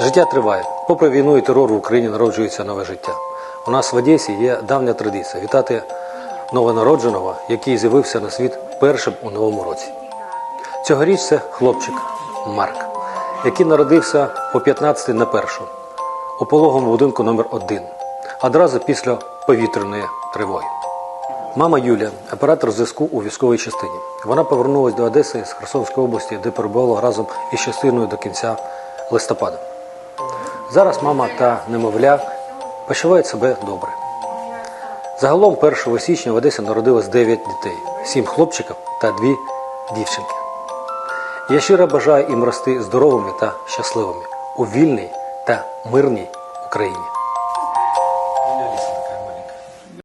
Життя триває. Попри війну і терор в Україні народжується нове життя. У нас в Одесі є давня традиція вітати новонародженого, який з'явився на світ першим у новому році. Цьогоріч це хлопчик Марк, який народився о 15 на першу у пологому будинку номер 1 одразу після повітряної тривоги. Мама Юлія, оператор зв'язку у військовій частині. Вона повернулася до Одеси з Херсонської області, де перебувала разом із частиною до кінця листопада. Зараз мама та немовля почувають себе добре. Загалом 1 січня в Одесі народилось 9 дітей, 7 хлопчиків та 2 дівчинки. Я щиро бажаю їм рости здоровими та щасливими у вільній та мирній Україні.